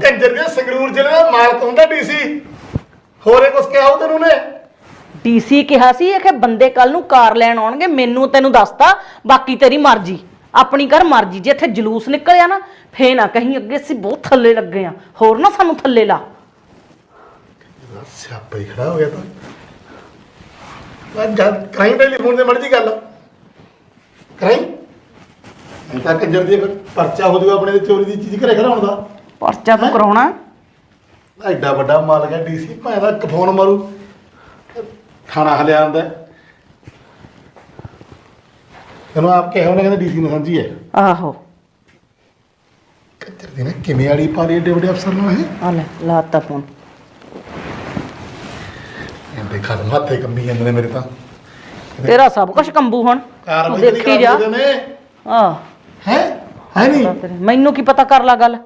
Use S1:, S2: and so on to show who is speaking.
S1: ਕੰਜਰ ਦੇ ਸੰਗਰੂਰ ਜ਼ਿਲ੍ਹੇ ਦਾ ਮਾਲਕ ਹੁੰਦਾ ਡੀਸੀ। ਹੋਰੇ ਕੁਛ ਕਿਹਾ ਉਹ ਤੈਨੂੰ ਨੇ
S2: ਡੀਸੀ ਕਿਹਾ ਸੀ ਇਹ ਕਿ ਬੰਦੇ ਕੱਲ ਨੂੰ ਕਾਰ ਲੈਣ ਆਉਣਗੇ ਮੈਨੂੰ ਤੈਨੂੰ ਦੱਸਤਾ ਬਾਕੀ ਤੇਰੀ ਮਰਜ਼ੀ। ਆਪਣੀ ਕਰ ਮਰਜ਼ੀ ਜੇ ਇੱਥੇ ਜਲੂਸ ਨਿਕਲਿਆ ਨਾ ਫੇ ਨਾ ਕਹੀਂ ਅੱਗੇ ਅਸੀਂ ਬਹੁਤ ਥੱਲੇ ਲੱਗੇ ਆ। ਹੋਰ ਨਾ ਸਾਨੂੰ ਥੱਲੇ ਲਾ।
S1: ਸਿਆਪਾ ਹੀ ਖੜਾ ਹੋ ਗਿਆ ਤਾਂ। ਮੈਂ ਜਦ ਕਰਾਈ ਟੈਲੀਫੋਨ ਤੇ ਮਰਜ਼ੀ ਗੱਲ। ਕਰਾਈ? ਮੈਂ ਤਾਂ ਕੰਜਰ ਦੀ ਫਿਰ ਪਰਚਾ ਹੋ ਜਾਊਗਾ ਆਪਣੇ ਤੇ ਚੋਰੀ ਦੀ ਚੀਜ਼ ਘਰੇ ਖੜਾਉਣ ਦਾ।
S2: ਪਰਚਾ ਤੂੰ ਕਰਾਉਣਾ।
S1: ਐਡਾ ਵੱਡਾ ਮਾਲਕ ਹੈ ਡੀਸੀ ਭਾਵੇਂ ਦਾ ਕਫੋਨ ਮਾਰੂ। ਖਾਣਾ ਹਲਿਆ ਆਂਦਾ ਤੈਨੂੰ ਆਪ ਕਿਹਾ ਉਹਨੇ ਕਹਿੰਦਾ ਡੀਸੀ ਨੇ ਸਮਝੀ ਹੈ?
S2: ਆਹੋ।
S1: ਕੰਜਰ ਦੀ ਨਾ? ਕਿਵੇਂ ਆੜੀ ਪਾ ਲਈ ਏਡੇ ਵੱਡੇ ਅਫਸਰ ਨੂੰ ਇਹ?
S2: ਆ ਲੈ ਲਾਤਾ ਫੋਨ।
S1: ਇਹਦੇ ਖਸਮ ਹੱਥੇ ਕੰਬੀ ਜਾਂਦੇ ਨੇ ਮੇਰੇ ਤਾਂ।
S2: ਤੇਰਾ ਸਭ ਕੁਝ ਕੰਬੂ ਹੁਣ। ਤੂੰ
S1: ਕਾਰਵਾਈ
S2: ਦੇਖੀ ਜਾ। ਆ
S1: ਹੈ? ਹੈ ਨਹੀਂ?
S2: ਮੈਨੂੰ ਕੀ ਪਤਾ ਕਰ ਲਾ ਗੱਲ?